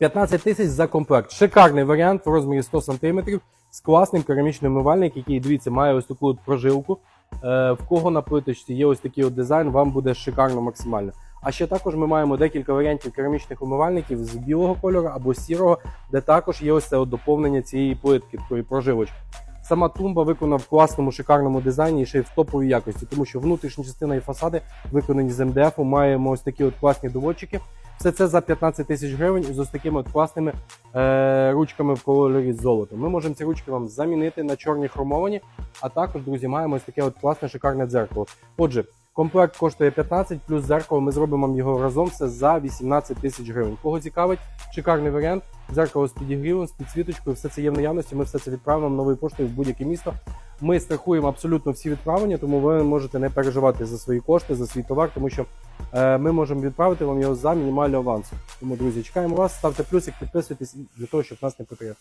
15 тисяч за комплект. Шикарний варіант в розмірі 100 см з класним керамічним умивальником, який, дивіться, має ось таку от прожилку. Е, в кого на плиточці є ось такий от дизайн, вам буде шикарно максимально. А ще також ми маємо декілька варіантів керамічних умивальників з білого кольору або сірого, де також є ось це от доповнення цієї плитки, такої прожилочки. Сама тумба виконана в класному шикарному дизайні і ще й в топовій якості, тому що внутрішня частина і фасади виконані з МДФ. Маємо ось такі от класні доводчики. Все це за 15 тисяч гривень з ось такими класними е, ручками в кольорі золота. Ми можемо ці ручки вам замінити на чорні хромовані, а також, друзі, маємо ось таке от класне шикарне дзеркало. Отже, комплект коштує 15, плюс дзеркало. Ми зробимо вам його разом все за 18 тисяч гривень. Кого цікавить, шикарний варіант. Дзеркало з підігрівом, з підсвіточкою, все це є в наявності. Ми все це відправимо новою поштою в будь-яке місто. Ми страхуємо абсолютно всі відправлення, тому ви можете не переживати за свої кошти, за свій товар, тому що е, ми можемо відправити вам його за мінімальний аванс. Тому, друзі, чекаємо вас, ставте плюсик, підписуйтесь для того, щоб нас не потеряти.